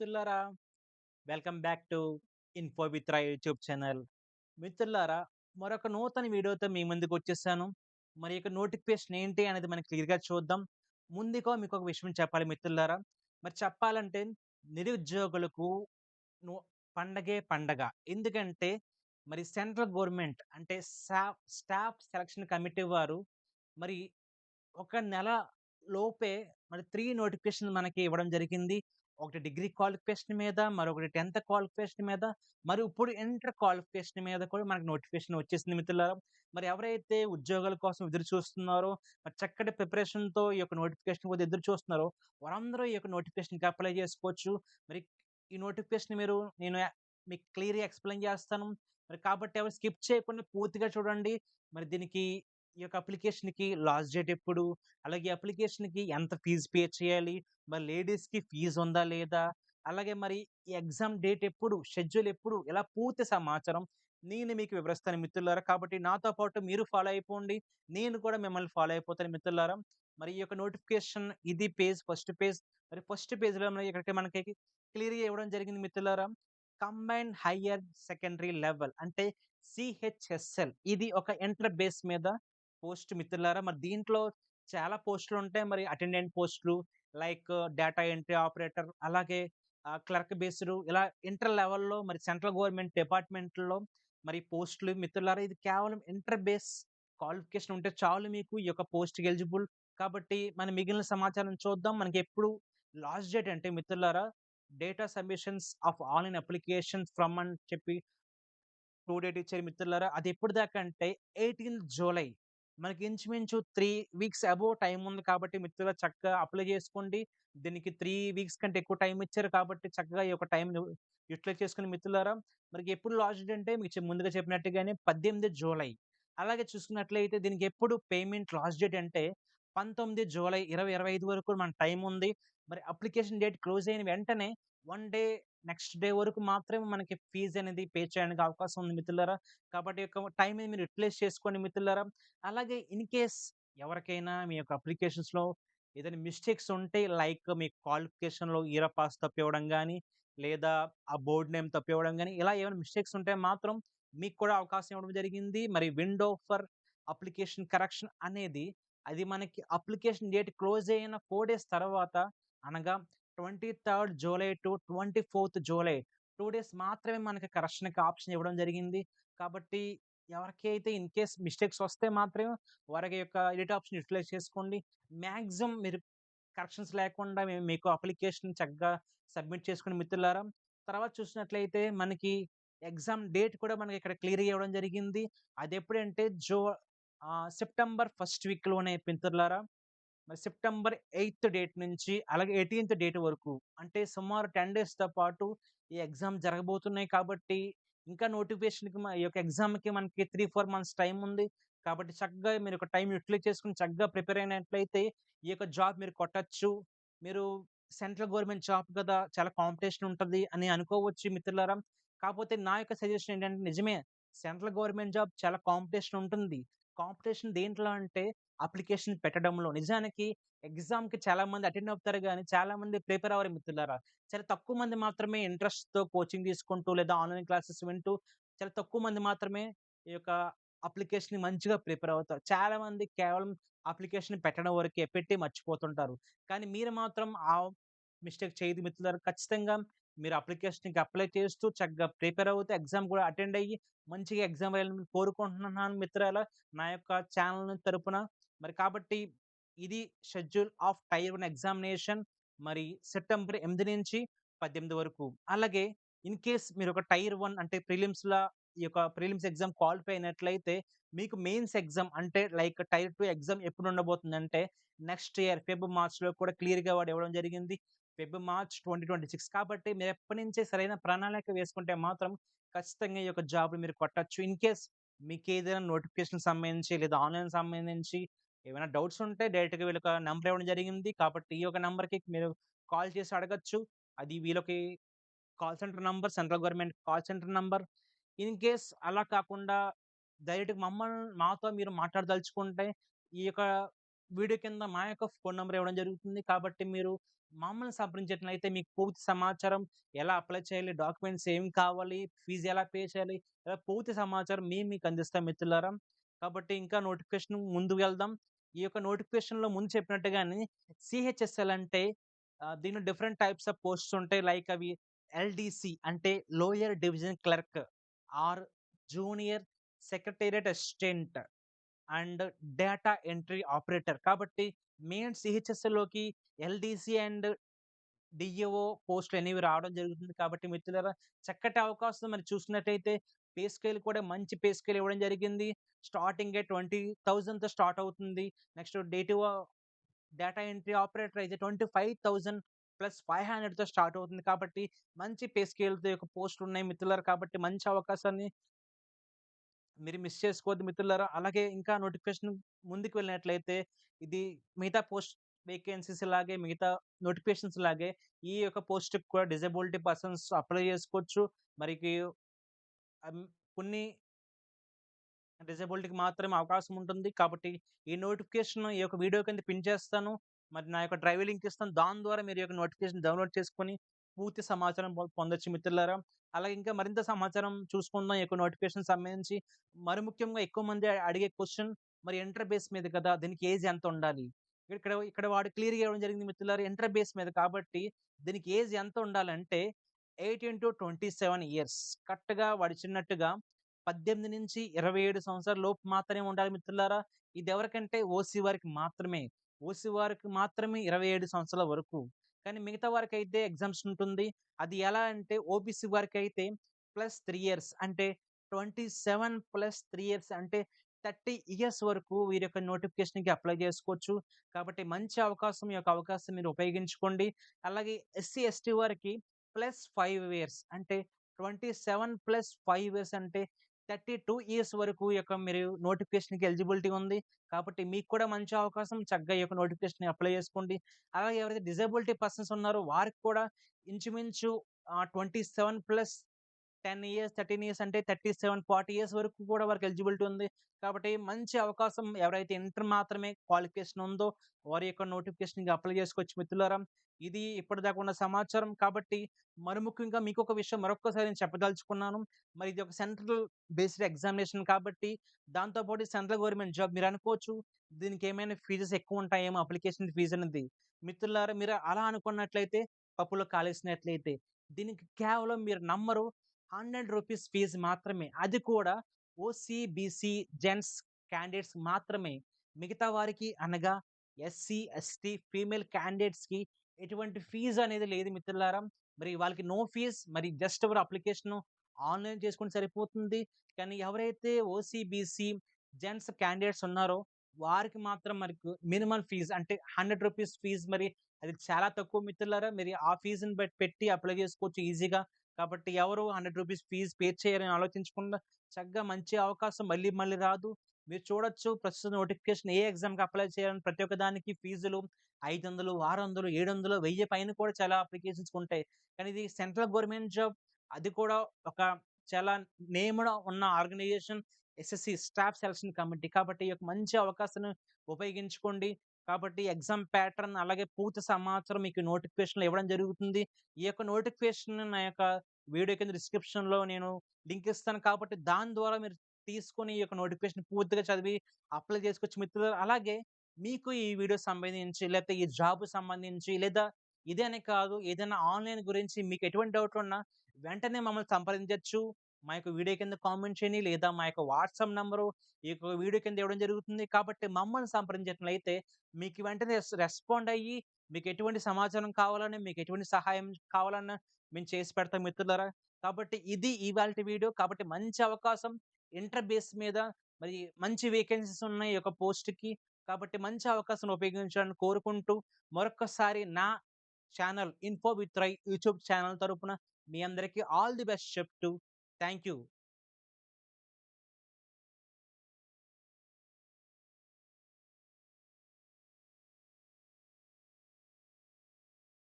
మిత్రులారా! Welcome back to info YouTube channel. మిత్రులారా! మరొక నూతన వీడియోతో మీ ముందుకొచ్చేసాను. మరి యొక్క నోటిఫికేషన్ ఏంటి అనేది మనం క్లియర్‌గా చూద్దాం. ముందుగా మీకు ఒక విషయం చెప్పాలి మిత్రులారా! మరి చెప్పాలంటే నిరుద్యోగులకు పండగే పండగ. ఎందుకంటే మరి సెంట్రల్ గవర్నమెంట్ అంటే సాఫ్ స్టాఫ్ సెలక్షన్ కమిటీ వారు మరి ఒక నెల లోపే మరి త్రీ నోటిఫికేషన్ మనకి ఇవ్వడం జరిగింది. ఒకటి డిగ్రీ క్వాలిఫికేషన్ మీద, మరొకటి 10థ్ క్వాలిఫికేషన్ మీద, మరి ఇప్పుడు ఇంటర్ క్వాలిఫికేషన్ మీద కూడా మనకు నోటిఫికేషన్ వచ్చేసింది మిత్రులారా. మరి ఎవరైతే ఉద్యోగాల కోసం ఎదురు చూస్తున్నారో, మరి చక్కటి ప్రిపరేషన్‌తో ఈ యొక్క నోటిఫికేషన్ కూడా ఎదురు చూస్తున్నారో, వారందరూ ఈ యొక్క నోటిఫికేషన్‌కి అప్లై చేసుకోవచ్చు. మరి ఈ నోటిఫికేషన్ మీరు నేను మీకు క్లియర్‌గా ఎక్స్‌ప్లెయిన్ చేస్తాను. మరి కాబట్టి ఎవరు స్కిప్ చేయకుండా పూర్తిగా చూడండి. మరి దీనికి ఈ యొక్క అప్లికేషన్‌కి లాస్ట్ డేట్ ఎప్పుడు? అలాగే అప్లికేషన్‌కి ఎంత ఫీజు పే చేయాలి? మరి లేడీస్‌కి ఫీజు ఉందా? లేదా? అలాగే మరి ఈ ఎగ్జామ్ డేట్ ఎప్పుడు? షెడ్యూల్ ఎప్పుడు? ఇలా పూర్తి సమాచారం నేను మీకు వివరిస్తాను మిత్రులారా. కాబట్టి నాతో పాటు మీరు ఫాలో అయిపోండి. నేను కూడా మిమ్మల్ని ఫాలో అయిపోతాను మిత్రులారా. మరి ఈ యొక్క నోటిఫికేషన్ ఇది పేజ్ ఫస్ట్ పేజ్. మరి ఫస్ట్ పేజ్‌లో మనకి ఇక్కడికి మనకి క్లియర్‌గా ఇవ్వడం జరిగింది మిత్రులారా. కంబైన్డ్ హయ్యర్ సెకండరీ లెవెల్ అంటే సిహెచ్ఎస్ఎల్ ఇది ఒక ఇంటర్ బేస్ మీద పోస్ట్ మిత్రులారా. మరి దీంట్లో చాలా పోస్టులు ఉంటాయి. మరి అటెండెంట్ పోస్టులు లైక్ డేటా ఎంట్రీ ఆపరేటర్ అలాగే క్లర్క్ బేస్డ్ ఇలా ఇంటర్ లెవెల్‌లో మరి సెంట్రల్ గవర్నమెంట్ డిపార్ట్మెంట్‌లో మరి పోస్టులు మిత్రులారా ఇది కేవలం ఇంటర్ బేస్ క్వాలిఫికేషన్ ఉంటే చాలు మీకు ఈ యొక్క పోస్ట్‌కి ఎలిజిబుల్. కాబట్టి మనం మిగిలిన సమాచారం చూద్దాం. మనకి ఎప్పుడు లాస్ట్ డేట్ అంటే మిత్రులారా data submissions of online applications from అని చెప్పి టూ డేట్ ఇచ్చారు మిత్రులారా. అది ఎప్పుడు దాకా అంటే 18థ్ జూలై. మనకి ఇంచుమించు త్రీ వీక్స్ అబోవ్ టైం ఉంది కాబట్టి మిత్రుల చక్కగా అప్లై చేసుకోండి. దీనికి త్రీ వీక్స్ కంటే ఎక్కువ టైం ఇచ్చారు కాబట్టి చక్కగా ఈ యొక్క టైం యూటిలైజ్ చేసుకుని మిత్రులారా మనకి ఎప్పుడు లాస్ట్ డేట్ అంటే మీకు ముందుగా చెప్పినట్టుగానే 18 జూలై. అలాగే చూసుకున్నట్లయితే దీనికి ఎప్పుడు పేమెంట్ లాస్ట్ డేట్ అంటే 19 జూలై 2025 వరకు మనకు టైం ఉంది. మరి అప్లికేషన్ డేట్ క్లోజ్ అయిన వెంటనే వన్ డే నెక్స్ట్ డే వరకు మాత్రమే మనకి ఫీజ్ అనేది పే చేయడానికి అవకాశం ఉంది మిత్రులారా. కాబట్టి ఈ యొక్క టైమ్‌ని మీరు యూటిలైజ్ చేసుకోండి మిత్రులారా. అలాగే ఇన్ కేస్ ఎవరికైనా మీ యొక్క అప్లికేషన్స్‌లో ఏదైనా మిస్టేక్స్ ఉంటే లైక్ మీ క్వాలిఫికేషన్‌లో ఈరా పాస్ తప్పివ్వడం కానీ లేదా ఆ బోర్డ్ నేమ్ తప్పివ్వడం కానీ ఇలా ఏమైనా మిస్టేక్స్ ఉంటే మాత్రం మీకు కూడా అవకాశం ఇవ్వడం జరిగింది. మరి విండో ఫర్ అప్లికేషన్ కరెక్షన్ అనేది అది మనకి అప్లికేషన్ డేట్ క్లోజ్ అయిన ఫోర్ డేస్ తర్వాత అనగా 23 జూలై టు 24థ్ జూలై టూ డేస్ మాత్రమే మనకి కరెక్షన్‌కి ఆప్షన్ ఇవ్వడం జరిగింది. కాబట్టి ఎవరికైతే ఇన్ కేస్ మిస్టేక్స్ వస్తే మాత్రమే వారి యొక్క ఎడిట్ ఆప్షన్ యుటిలైజ్ చేసుకోండి. మ్యాక్సిమం మీరు కరెక్షన్స్ లేకుండా మేము మీకు అప్లికేషన్ చక్కగా సబ్మిట్ చేసుకుని మిత్రులారా. తర్వాత చూసినట్లయితే మనకి ఎగ్జామ్ డేట్ కూడా మనకి ఇక్కడ క్లియర్‌గా ఇవ్వడం జరిగింది. అదెప్పుడంటే జో సెప్టెంబర్ ఫస్ట్ వీక్‌లోనే మిత్రులారా. మరి సెప్టెంబర్ ఎయిత్ డేట్ నుంచి అలాగే 18థ్ డేట్ వరకు అంటే సుమారు 10 డేస్‌తో పాటు ఈ ఎగ్జామ్ జరగబోతున్నాయి కాబట్టి ఇంకా నోటిఫికేషన్‌కి ఈ యొక్క ఎగ్జామ్‌కి మనకి 3, 4 మంత్స్ టైం ఉంది. కాబట్టి చక్కగా మీరు ఒక టైం యూటిలైజ్ చేసుకొని చక్కగా ప్రిపేర్ అయినట్లయితే ఈ యొక్క జాబ్ మీరు కొట్టచ్చు మీరు సెంట్రల్ గవర్నమెంట్ జాబ్ కదా! చాలా కాంపిటీషన్ ఉంటుంది అని అనుకోవచ్చు మిత్రులారా. కాకపోతే నా యొక్క సజెషన్ ఏంటంటే నిజమే సెంట్రల్ గవర్నమెంట్ జాబ్ చాలా కాంపిటీషన్ ఉంటుంది. కాంపిటీషన్ దేంట్లో అంటే అప్లికేషన్ పెట్టడంలో. నిజానికి ఎగ్జామ్‌కి చాలా మంది అటెండ్ అవుతారు కానీ చాలా మంది ప్రిపేర్ అవ్వరు మిత్రులారా. చాలా తక్కువ మంది మాత్రమే ఇంట్రెస్ట్‌తో కోచింగ్ తీసుకుంటూ లేదా ఆన్‌లైన్ క్లాసెస్ వింటూ చాలా తక్కువ మంది మాత్రమే ఈ యొక్క అప్లికేషన్‌ని మంచిగా ప్రిపేర్ అవుతారు. చాలా మంది కేవలం అప్లికేషన్ పెట్టడం వరకే పెట్టి మర్చిపోతుంటారు. కానీ మీరు మాత్రం ఆ మిస్టేక్ చేయదు మిత్రులారా. ఖచ్చితంగా మీరు అప్లికేషన్‌కి అప్లై చేస్తూ చక్కగా ప్రిపేర్ అవుతూ ఎగ్జామ్ కూడా అటెండ్ అయ్యి మంచిగా ఎగ్జామ్ వేయాలని కోరుకుంటున్నాను మిత్రాల నా యొక్క ఛానల్ తరపున. మరి కాబట్టి ఇది schedule of tier one examination మరి సెప్టెంబర్ ఎనిమిది నుంచి 18 వరకు. అలాగే ఇన్ కేస్ మీరు ఒక టైర్ వన్ అంటే ప్రిలిమ్స్లో ఈ యొక్క ప్రిలిమ్స్ ఎగ్జామ్ క్వాలిఫై అయినట్లయితే మీకు మెయిన్స్ ఎగ్జామ్ అంటే లైక్ టైర్ టూ ఎగ్జామ్ ఎప్పుడు ఉండబోతుందంటే నెక్స్ట్ ఇయర్ ఫిబ్రవరి మార్చ్‌లో కూడా క్లియర్‌గా వాడు ఇవ్వడం జరిగింది. ఫిబ్ మార్చ్ 2026 కాబట్టి మీరు ఎప్పటి నుంచే సరైన ప్రణాళిక వేసుకుంటే మాత్రం ఖచ్చితంగా ఈ యొక్క జాబ్‌ని మీరు కొట్టచ్చు ఇన్ కేస్ మీకు ఏదైనా నోటిఫికేషన్ సంబంధించి లేదా ఆన్‌లైన్ సంబంధించి ఏమైనా డౌట్స్ ఉంటే డైరెక్ట్‌గా వీళ్ళకి నెంబర్ ఇవ్వడం జరిగింది. కాబట్టి ఈ యొక్క నెంబర్కి మీరు కాల్ చేసి అడగచ్చు అది వీళ్ళకి call centre number central government call centre number. In case అలా కాకుండా డైరెక్ట్‌గా మమ్మల్ని మాతో మీరు మాట్లాడదలుచుకుంటే ఈ యొక్క వీడియో కింద మా యొక్క ఫోన్ నంబర్ ఇవ్వడం జరుగుతుంది. కాబట్టి మీరు మమ్మల్ని సంప్రదించినట్లయితే మీకు పూర్తి సమాచారం ఎలా అప్లై చేయాలి, డాక్యుమెంట్స్ ఏం కావాలి, ఫీజు ఎలా పే చేయాలి, ఇలా పూర్తి సమాచారం మేము మీకు అందిస్తాం మిత్రులారా. కాబట్టి ఇంకా నోటిఫికేషన్ ముందుకు వెళ్దాం. ఈ యొక్క నోటిఫికేషన్‌లో ముందు చెప్పినట్టుగానే సీహెచ్ఎస్ఎల్ అంటే దీనిలో డిఫరెంట్ టైప్స్ ఆఫ్ పోస్ట్స్ ఉంటాయి. లైక్ అవి ఎల్‌డీసీ అంటే lower division clerk or junior secretariat assistant and data entry operator. కాబట్టి మెయిన్ సిహెచ్ఎస్లోకి ఎల్‌డీసీ అండ్ డీఏఓ పోస్టులు అనేవి రావడం జరుగుతుంది. కాబట్టి మిత్రులారా చక్కటి అవకాశం మరి చూసినట్టయితే పే స్కేల్ కూడా మంచి పే స్కేల్ ఇవ్వడం జరిగింది. స్టార్టింగే 20,000తో స్టార్ట్ అవుతుంది. నెక్స్ట్ డేటివ్ డేటా ఎంట్రీ ఆపరేటర్ అయితే 25,000 ప్లస్ 500తో స్టార్ట్ అవుతుంది. కాబట్టి మంచి పే స్కేల్‌తో యొక్క పోస్టులు ఉన్నాయి మిత్రులారా. కాబట్టి మంచి అవకాశాన్ని మీరు మిస్ చేసుకోవద్దు మిత్రులారా. అలాగే ఇంకా నోటిఫికేషన్ ముందుకు వెళ్ళినట్లయితే ఇది మిగతా పోస్ట్ వేకెన్సీస్ లాగే మిగతా నోటిఫికేషన్స్ లాగే ఈ యొక్క పోస్ట్‌కి కూడా డిజబిలిటీ పర్సన్స్ అప్లై చేసుకోవచ్చు. మరికి కొన్ని డిజబిలిటీకి మాత్రమే అవకాశం ఉంటుంది. కాబట్టి ఈ నోటిఫికేషన్ ఈ యొక్క వీడియో కింద పిన్ చేస్తాను. మరి నా యొక్క డ్రైవ్ లింక్ ఇస్తాను. దాని ద్వారా మీరు యొక్క నోటిఫికేషన్ డౌన్‌లోడ్ చేసుకొని పూర్తి సమాచారం పొందొచ్చు మిత్రులారా. అలాగే ఇంకా మరింత సమాచారం చూసుకుందాం ఎక్కువ నోటిఫికేషన్ సంబంధించి. మరి ముఖ్యంగా ఎక్కువ మంది అడిగే క్వశ్చన్ మరి ఇంటర్ బేస్ మీద కదా! దీనికి ఏజ్ ఎంత ఉండాలి? ఇక్కడ ఇక్కడ వాడు క్లియర్‌గా ఇవ్వడం జరిగింది మిత్రులారా. ఇంటర్ బేస్ మీద కాబట్టి దీనికి ఏజ్ ఎంత ఉండాలంటే 18-27 ఇయర్స్. కరెక్ట్‌గా వాడు ఇచ్చినట్టుగా 18-27 సంవత్సరాల లోపు మాత్రమే ఉండాలి మిత్రులారా. ఇది ఎవరికంటే ఓసీ వారికి మాత్రమే. ఓసీ వారికి మాత్రమే 27 సంవత్సరాల వరకు. కానీ మిగతా వరకైతే ఎగ్జామ్స్ ఉంటుంది. అది ఎలా అంటే ఓబీసీ వారికైతే ప్లస్ త్రీ ఇయర్స్ అంటే 27 ప్లస్ త్రీ ఇయర్స్ అంటే 30 ఇయర్స్ వరకు వీరి యొక్క నోటిఫికేషన్‌కి అప్లై చేసుకోవచ్చు. కాబట్టి మంచి అవకాశం. ఈ యొక్క అవకాశం మీరు ఉపయోగించుకోండి. అలాగే ఎస్సీ, ఎస్టీ వారికి ప్లస్ ఫైవ్ ఇయర్స్ అంటే 27 ప్లస్ ఫైవ్ ఇయర్స్ అంటే 32 ఇయర్స్ వరకు యొక్క మీరు నోటిఫికేషన్‌కి ఎలిజిబిలిటీ ఉంది. కాబట్టి మీకు కూడా మంచి అవకాశం. చక్కగా యొక్క నోటిఫికేషన్ అప్లై చేసుకోండి. అలాగే ఎవరైతే డిజబిలిటీ పర్సన్స్ ఉన్నారో వారికి కూడా ఇంచుమించు twenty seven plus 10 years, 13 years అంటే 37, 40 ఇయర్స్ వరకు కూడా వారికి ఎలిజిబిలిటీ ఉంది. కాబట్టి మంచి అవకాశం. ఎవరైతే ఇంటర్ మాత్రమే క్వాలిఫికేషన్ ఉందో వారి యొక్క నోటిఫికేషన్‌కి అప్లై చేసుకోవచ్చు మిత్రులారా. ఇది ఇప్పటిదాకా ఉన్న సమాచారం. కాబట్టి మరి ముఖ్యంగా మీకు ఒక విషయం మరొకసారి నేను చెప్పదలుచుకున్నాను. మరి ఇది ఒక సెంట్రల్ బేస్డ్ ఎగ్జామినేషన్ కాబట్టి దాంతోపాటు సెంట్రల్ గవర్నమెంట్ జాబ్ మీరు అనుకోవచ్చు. దీనికి ఏమైనా ఫీజెస్ ఎక్కువ ఉంటాయేమో అప్లికేషన్ ఫీజు అనేది. మిత్రులారా మీరు అలా అనుకున్నట్లయితే పప్పులో కాలేసినట్లయితే. దీనికి కేవలం మీరు నమ్మరు హండ్రెడ్ రూపీస్ ఫీజు మాత్రమే. అది కూడా ఓసీబీసీ జెంట్స్ క్యాండిడేట్స్ మాత్రమే. మిగతా వారికి అనగా ఎస్సీ, ఎస్టీ ఫీమేల్ క్యాండిడేట్స్‌కి ఎటువంటి ఫీజు అనేది లేదు మిత్రులారా. మరి వాళ్ళకి నో ఫీజ్ మరి జస్ట్ ఎవరు అప్లికేషన్ ఆన్‌లైన్ చేసుకుంటే సరిపోతుంది. కానీ ఎవరైతే ఓసీబీసీ జెంట్స్ క్యాండిడేట్స్ ఉన్నారో వారికి మాత్రం మరి మినిమం ఫీజు అంటే హండ్రెడ్ రూపీస్ ఫీజు మరి అది చాలా తక్కువ మిత్రులారా. మీరు ఆ ఫీజుని బట్టి పెట్టి అప్లై చేసుకోవచ్చు ఈజీగా. కాబట్టి ఎవరు హండ్రెడ్ రూపీస్ ఫీజు పే చేయాలని ఆలోచించకుండా చక్కగా మంచి అవకాశం మళ్ళీ మళ్ళీ రాదు. మీరు చూడొచ్చు ప్రస్తుత నోటిఫికేషన్ ఏ ఎగ్జామ్‌కి అప్లై చేయాలని ప్రతి ఒక్క దానికి ఫీజులు 500, 600, 700, 1000 పైన కూడా చాలా అప్లికేషన్స్ ఉంటాయి. కానీ ఇది సెంట్రల్ గవర్నమెంట్ జాబ్. అది కూడా ఒక చాలా నేమ్డ్ ఉన్న organisation SSC staff selection committee. కాబట్టి ఈ యొక్క మంచి అవకాశాన్ని ఉపయోగించుకోండి. కాబట్టి ఎగ్జామ్ ప్యాటర్న్ అలాగే పూర్తి సమాచారం మీకు నోటిఫికేషన్లు ఇవ్వడం జరుగుతుంది. ఈ యొక్క నోటిఫికేషన్ నా యొక్క వీడియో కింద డిస్క్రిప్షన్‌లో నేను లింక్ ఇస్తాను. కాబట్టి దాని ద్వారా మీరు తీసుకొని ఈ యొక్క నోటిఫికేషన్ పూర్తిగా చదివి అప్లై చేసుకోవచ్చు మిత్రులు అలాగే మీకు ఈ వీడియో సంబంధించి లేకపోతే ఈ జాబ్ సంబంధించి లేదా ఇదే అని కాదు ఏదైనా ఆన్‌లైన్ గురించి మీకు ఎటువంటి డౌట్లు ఉన్నా వెంటనే మమ్మల్ని సంప్రదించవచ్చు మా యొక్క వీడియో కింద కామెంట్ చేయండి. లేదా మా యొక్క వాట్సాప్ నంబరు ఈ యొక్క వీడియో కింద ఇవ్వడం జరుగుతుంది. కాబట్టి మమ్మల్ని సంప్రదించినట్లయితే మీకు వెంటనే రెస్ రెస్పాండ్ అయ్యి మీకు ఎటువంటి సమాచారం కావాలన్నా, మీకు ఎటువంటి సహాయం కావాలన్నా మేము చేసి పెడతాం మిత్రులరా కాబట్టి ఇది ఇవాల్టి వీడియో. కాబట్టి మంచి అవకాశం ఇంటర్ బేస్ మీద మరి మంచి వేకెన్సీస్ ఉన్నాయి ఈ యొక్క పోస్ట్‌కి. కాబట్టి మంచి అవకాశం ఉపయోగించాలని కోరుకుంటూ మరొకసారి నా channel info with Rai YouTube channel తరపున మీ అందరికీ ఆల్ ది బెస్ట్ చెప్తూ Thank you.